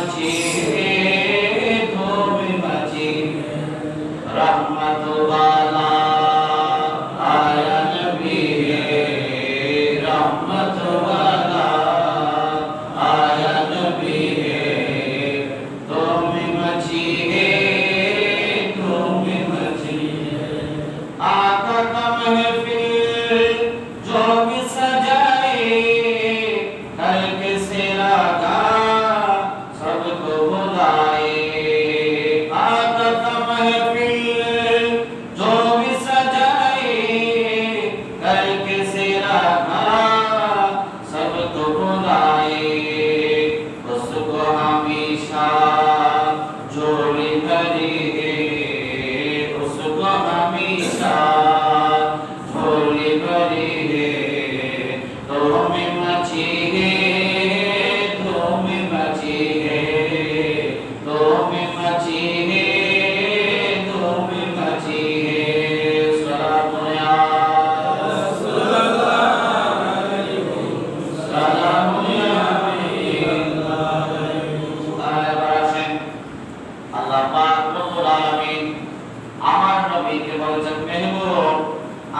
মাঝি তুমি মাঝি রহমত वाला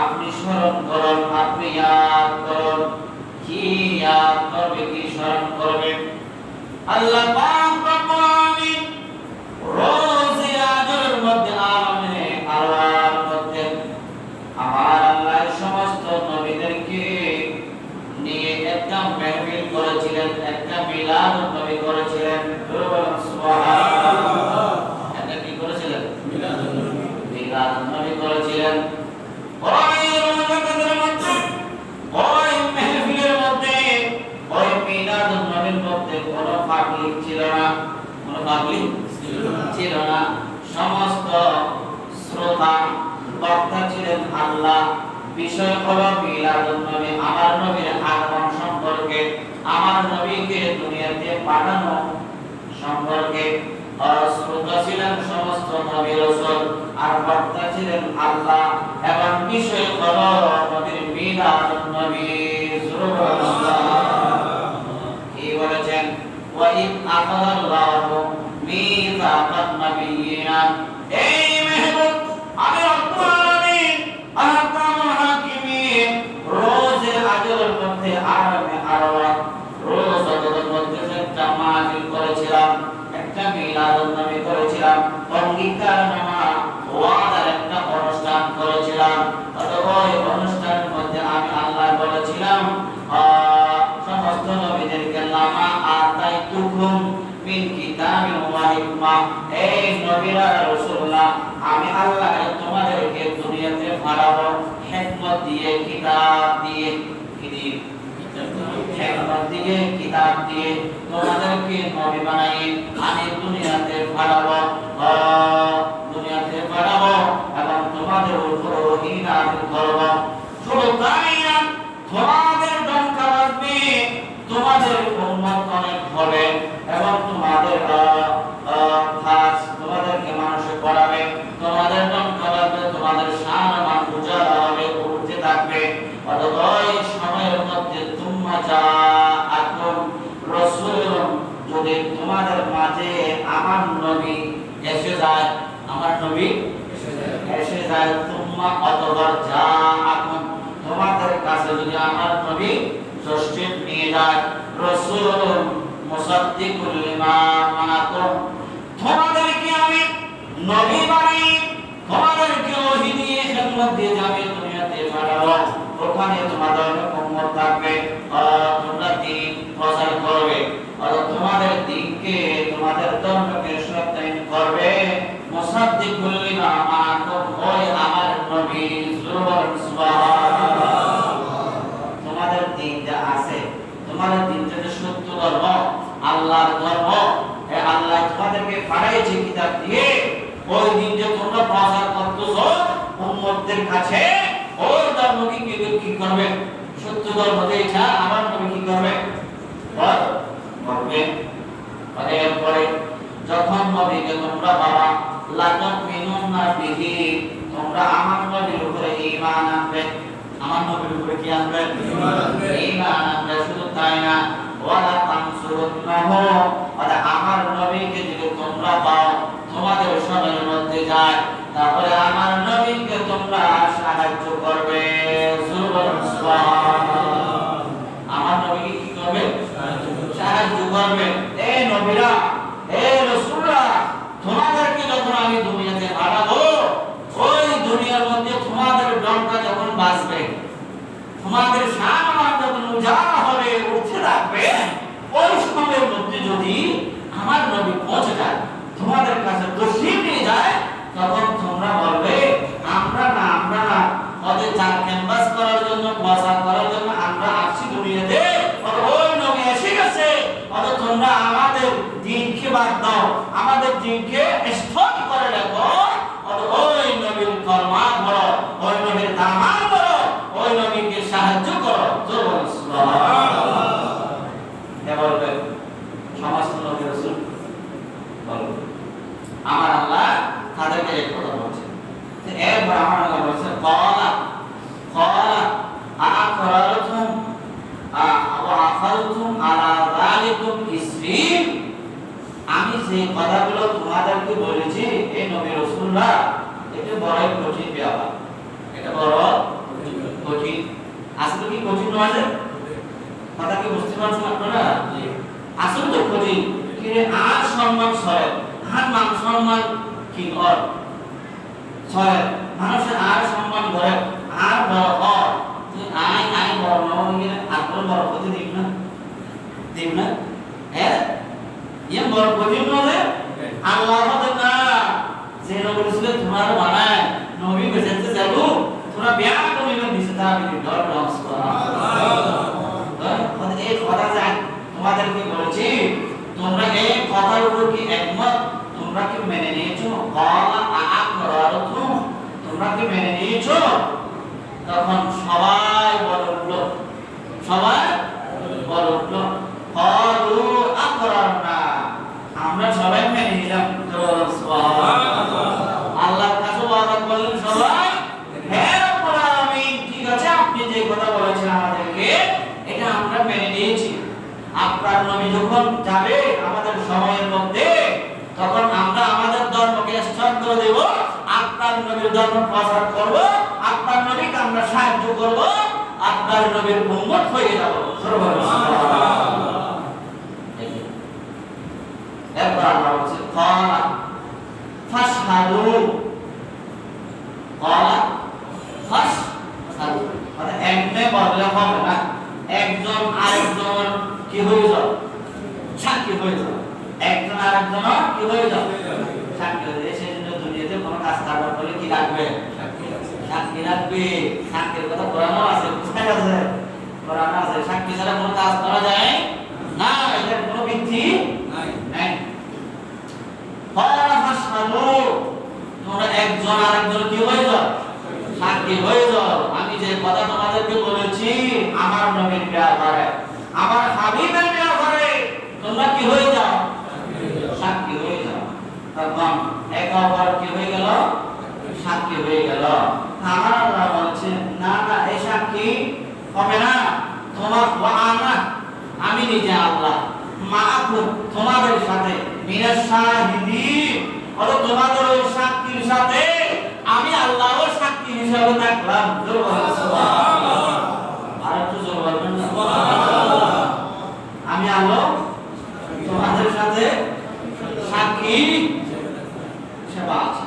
আপনি স্মরণ করুন আপনি ইয়াদ করুন। কি ইয়াদ করবে, কি করবে? আল্লাহ পাক মধ্যে আল্লাহর মধ্যে আমার আল্লাহ সমস্ত নবীদেরকে নিয়ে একটা মেহফিল করেছিলেন, একটা মিলাদ নবী করেছিলেন। সুবহানাল্লাহ। কি করেছিলেন? মিলাদ নবী করেছিলেন ওই রমজানের মধ্যে ওই মেহফিলের মধ্যে ওই মিলাদ নবীর মধ্যে কোনো পাবলিক ছিল না ছিল না। সমস্ত শ্রোতা ছিলেন আল্লাহ। বিষয় মিলাদুন নবী, আমার নবীর আগমন সম্পর্কে, আমার নবীকে দুনিয়াতে পাঠানো সম্পর্কে। শ্রোতা ছিলেন সমস্ত নবী রাসূল, আর বক্তা ছিলেন আল্লাহ। এবং বিষয় হলো মিসাকান নাবিয়িনা এই মেহবুব, আমি রব্বুল আলামিন আহকামুল হাকিমিন রোজে আজরের মধ্যে আরামে আরওয়া রোজ আজরের মধ্যে একটা মাহফিল করেছিলাম, একটা মিলাদ নবী করেছিলাম, অঙ্গীকার নামা নবীরা, রাসূলুল্লাহ, আমি আল্লাহ তোমাদেরকে দুনিয়াতে দিয়ে, কিতাব দিয়ে, কি দিয়ে? হিকমত দিয়ে, কিতাব দিয়ে তোমাদেরকে নবী বানাই, আমি দুনিয়াতে পাঠাবো আহ, দুনিয়াতে পাঠাবো এবং তোমাদের উপর ওহী নাযিল করব শুধু তাই না তোমাদের ডঙ্কা বাজবে তোমাদের উম্মত অনেক হবে এবং তোমাদের আহ, আহ, কাজ তোমাদেরকে মানুষে পড়াবে তোমাদের ডঙ্কা বাজবে তোমাদের শান মান উজালা হবে উঠতে থাকবে অতএব এই সময়ের মধ্যে তুম্মা যা আকুম রাসূলুন যদি তোমাদের মাঝে আমার নবী এসে যায় আমার নবী। এসে যায়, তুম্মা অতবার যা আকুম তোমাদের কাছে যদি আমার নবী ষষ্ঠী নিয়ে যায় রাসূলুন মুসাদ্দিকুল লিমা মাআকুম। তোমাদেরকে আমি নবী বানাই, তোমাদেরকে ওহী দিয়ে যাবে দুনিয়াতে পাঠাবো। ওখানে তোমাদের উম্মত পাঠাইছে দিয়ে ওই দিন যে তোমরা প্রচার করতেছো উম্মতদের কাছে ওই ধর্ম কি কি করবে? সত্য ধর্ম দিয়েছে আমার নবী কি করবে? করবে। এরপরে যখন নবীকে তোমরা বাবা লাতক মিনুন না বিহি তোমরা আমার নবীর উপরে ঈমান আনবে। আমার নবীর উপরে কি আনবে? ঈমান আনবে। শুধু তাই না। ওয়ালা তানসুরুন্নাহু ওয়ালা আমার দিনকে যায়। তাহলে আমার আমার আল্লাহ তাদেরকে এই কথা বলছেন এরপর আমার আল্লাহ বলছে কলা কলা আখরারতুম আখালতুম আলা যালিকুম ইসরি আমি যে কথাগুলো তোমাদেরকে বলেছি এই নবী রাসূলরা এটা বড় কঠিন ব্যাপার। এটা বড় কঠিন। আসলে কি কঠিন নয়? কথা কি বুঝতে পারছেন আপনারা? আসলে তো কঠিন। কি রে, আর সম্মান মান সম্মান কি কর ছয়, মানুষের আর সম্মান করে আর বড় হর তুই আয় আয় বড় না হয়ে আর তোর বড় হতে দিক না। দিক না? হ্যাঁ ইয়ে বড় কঠিন নয় আল্লাহ না। যে নবী রসুলে তোমার বানায়, নবী বেঁচেতে যাব, তোরা বিয়া দিছে তা আমি ডর নমস্কার এই কথা যে তোমাদেরকে বলেছি, তোমরা এই কথার উপর কি একমত? তোমরা কি মেনে নিয়েছো? কলা আকরারতুম তোমরা কি মেনে নিয়েছো? তখন সবাই বলে উঠল, সবাই বলে উঠল, কলু আকরারনা আমরা সবাই মেনে নিলাম। আল্লাহর কাছে ওয়াদা করলেন সবাই হ্যাঁ আলামিন, ঠিক আছে, আপনি যে কথা বলেছেন আমাদেরকে, এটা আমরা মেনে নিয়েছি। আপনার নবী যখন যাবে, আমাদের সময়ের মধ্যে তখন আমরা আমাদের ধর্মকে স্থান করে দেব ধর্ম প্রচার করব, আপনার নবীকে আমরা সাহায্য করব, আপনার নবীর উম্মত হয়ে যাব। মানে একজন আরেকজন কি হয়ে যাও সাক্ষী কি হয়ে যাও সাক্ষী হয়ে সেই দুনিয়াতে কোনো কাজ কারবার কি রাখবে। সাক্ষী রাখবে। সাক্ষীর কথা কোরআনও আছে কোথায় আছে কোরআন আছে। সাক্ষী ছাড়া কোনো কাজ করা যায় না এটার কোনো ভিত্তি নাই। ফালা ফাশহাদু তোমরা একজন আরেকজন কি হয়ে যাও? সাক্ষী হয়ে যাও। আমি যে কথা তোমাদেরকে বলেছি আমার নবীর ব্যাপারে আমার হাবিবের ব্যাপারে তোমরা কি হয়ে যাও? সাক্ষী হয়ে যাও। তখন এক অপর কি হয়ে সাক্ষী হয়ে গেল। আমার আল্লাহ বলছে, না না এই সাক্ষী হবে না। তোমার ওয়ানা আমি নিজে আল্লাহ। মাআকুম তোমাদের সাথে। মিনাস শাহিদিন। অথবা তোমাদের সাক্ষীর সাথে আমি আল্লাহর সাক্ষী হিসাবে থাকলাম জোর বলেন সুবহানাল্লাহ আর একটু জোর বলবেন না আমি আল্লাহ তোমাদের সাথে সাক্ষী সেবা আছে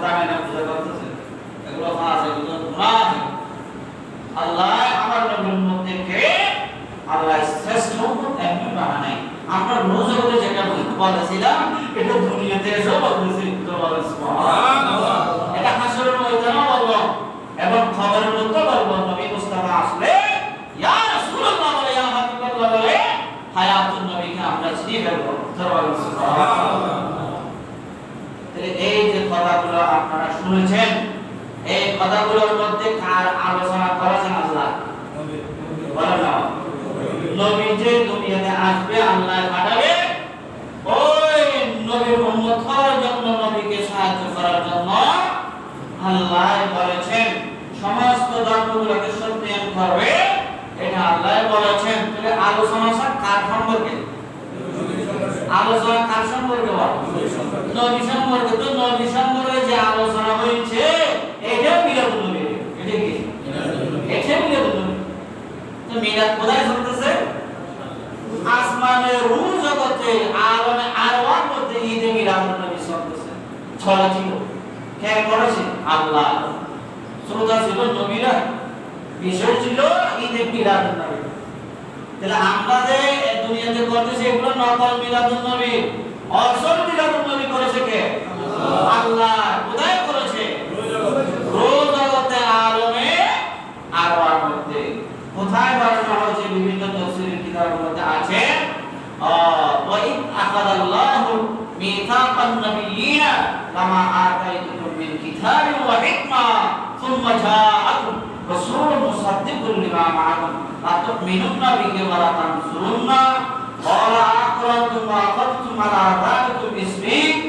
জিনিসকে মোদামেনা পূজা করতেছে এগুলো ফাঁস এগুলো মুনাফিক। আল্লাহ আমার নবীর মধ্যে আল্লাহ শ্রেষ্ঠ এমনি বানাই আমরা রোজা করে যেটা বলেছিলাম এটা দুনিয়াতে এসেও বলতেছি এটা হাসরের ময়দানেও বলব। এবং খবরের মধ্যে বলব, নবী মুস্তাফা আসলে, ইয়া রাসূলুল্লাহ বলে, ইয়া হাবিবাল্লাহ বলে, হায়াতুন নবীকে আমরা চিনে ফেলব সুবহানাল্লাহ। এই যে কথাগুলো আপনারা শুনেছেন। এই কথাগুলোর মধ্যে কার আলোচনা করেছেন আল্লাহ? বলেন না নবী যে দুনিয়াতে আসবে, আল্লাহ পাঠাবে। ওই নবীর উম্মত হওয়ার জন্য, নবীকে সাহায্য করার জন্য আল্লাহ বলেছেন, সমস্ত ধর্মগুলোকে সত্যায়ন করবে। এটা আল্লাহ বলেছেন। তাহলে আলোচনা কার সম্পর্কে? আলোচনা কার সম্পর্কে বল? নবী তো নবী সম্পর্কে যে আলোচনা হয়েছে এটা মিলাদুল নবী এটা কি? এটা মিলাদুল নবী তো মিলাদ কোথায় চলতেছে? আসমানে রূহ জগতে আলমে আরওয়ার মধ্যে ঈদে মিলাদুল নবী চলতেছে। ছড়া ছিল। কে করেছে? আল্লাহ। শ্রোতা ছিল নবীরা। বিষয় ছিল ঈদে মিলাদুল নবী তাহলে আমরা যে দুনিয়াতে করতেছি, এগুলো নকল মিলাদুল নবী আসল মিলাদুন নবী করেছে কে আল্লাহ কোথায় করেছে রোজ জগতে আলমে আর মধ্যে কোথায় বানানো হয়েছে বিভিন্ন তফসিলের কিতাবের মধ্যে আছে وإذ أخذ الله ميثاق النبيين لما آتيتكم من كتاب وحكمة ثم جاءكم رسول مصدق لما معكم لتؤمنن به ولا تنصرن قال أقررتم وأخذتم على ذلكم اسمي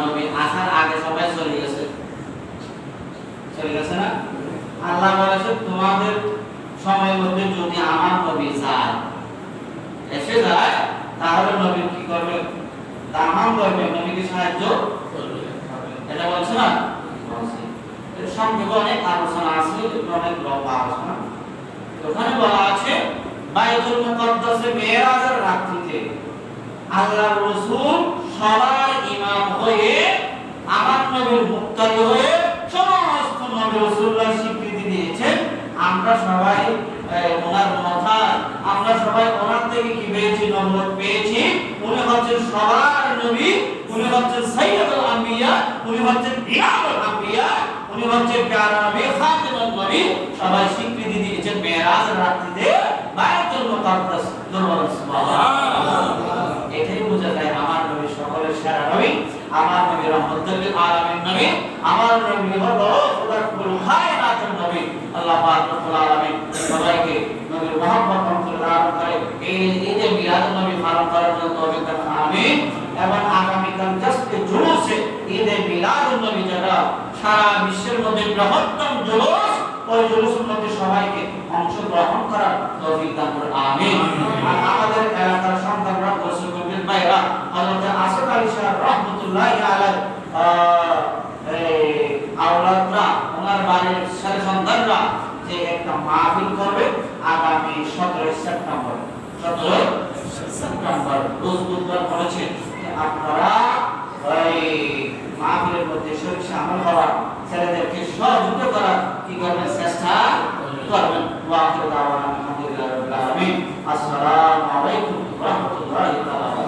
নবী আসার আগে সবাই চলে গেছে। চলে গেছে না? আল্লাহ বলেছে, তোমাদের সময়ের মধ্যে যদি আমার নবী যায়, এসে যায়, তাহলে নবী কি করবে? দামান করবে, নবীকে সাহায্য এটা বলছে না? বলছে। অনেক আলোচনা আছে, অনেক লম্বা আলোচনা ওখানে বলা আছে, বাইতুল মুকদ্দাসে মেরাজের রাত্রিতে আল্লাহর রাসূল সবার ইমাম হয়ে আমার নবীর মুক্তারি হয়ে সমস্ত নবী রাসূলরা স্বীকৃতি দিয়েছেন। আমরা সবাই ওনার মাথা আমরা সবাই ওনার থেকে কি পেয়েছি নবুয়ত পেয়েছি? উনি হচ্ছেন সবার নবী, উনি হচ্ছেন সাইয়্যিদুল আম্বিয়া, উনি হচ্ছেন ইমামুল আম্বিয়া, উনি হচ্ছেন প্যারা নবী খাতিমুন নবী। সবাই স্বীকৃতি দিয়েছেন মেরাজের রাত্রিতে বাইতুল মুকদ্দাস দরবার সুবহানাল্লাহ এটাই বোঝা যায় আমার নবী সকলের সেরা নবী আমার নবী রহমতুল আলামিন নবী আমার নবী হলো খোদাকুল খায়রাতুন নবী। আল্লাহ পাক রব্বুল আলামিন সবাইকে নবীর মহব্বত দান করে এই ঈদে মিলাদ নবী পালন করার জন্য তৌফিক দান আমিন। এবং আগামী কাল জাস্টে জুলুসে ঈদে মিলাদ নবী যারা সারা বিশ্বের মধ্যে বৃহত্তম জুলুস ওই জুলুসের মধ্যে সবাইকে অংশগ্রহণ করার তৌফিক দান করে আমিন। আমাদের এলাকার সন্তানরা হুরায়রা হযরত আসিফ আলী সাহেব রাহমাতুল্লাহি ওনার বাড়ির ছেলে যে একটা মাহফিল করবে আগামী 17 সেপ্টেম্বর। 17 সেপ্টেম্বর বুধবার করেছে আপনারা ওই মাহফিলের মধ্যে শরীর সামিল হওয়ার, ছেলেদেরকে সহযোগিতা করার কি করবেন? চেষ্টা করবেন। আসসালামু আলাইকুম রাহমাতুল্লাহি ওয়া বারাকাতুহু।